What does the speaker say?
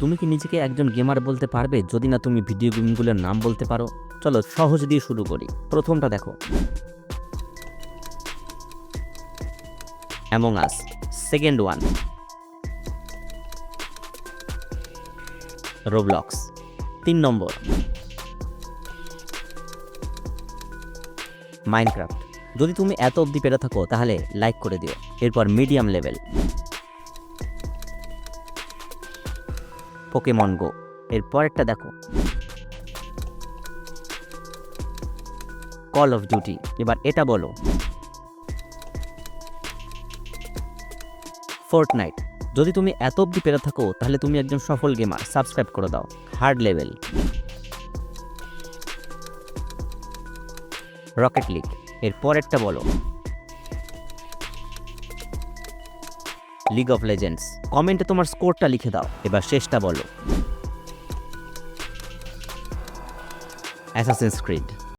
তুমি কি নিজেকে একজন গেমার বলতে পারবে? যদি না, তুমি ভিডিও গেমগুলোর নাম বলতে পারো। চলো, সহজ দিয়ে শুরু করি। প্রথমটা দেখো। Among us second one Roblox তিন নম্বর। মাইনক্রাফট যদি তুমি এত অবধি পেরে থাকো, তাহলে লাইক করে দিও। এরপর মিডিয়াম লেভেল পোকেমন গো এরপর একটা দেখো। কল অফ ডিউটি এবার এটা বলো। ফোর্টনাইট যদি তুমি এত অব্দি পেরে থাকো, তাহলে তুমি একজন সফল গেমার সাবস্ক্রাইব করে দাও। হার্ড লেভেল রকেট লিগ এর পরেরটা বলো। লিগ অফ লেজেন্ডস কমেন্টে তোমার স্কোরটা লিখে দাও। এবার শেষটা বলো। অ্যাসাসেন্স ক্রিড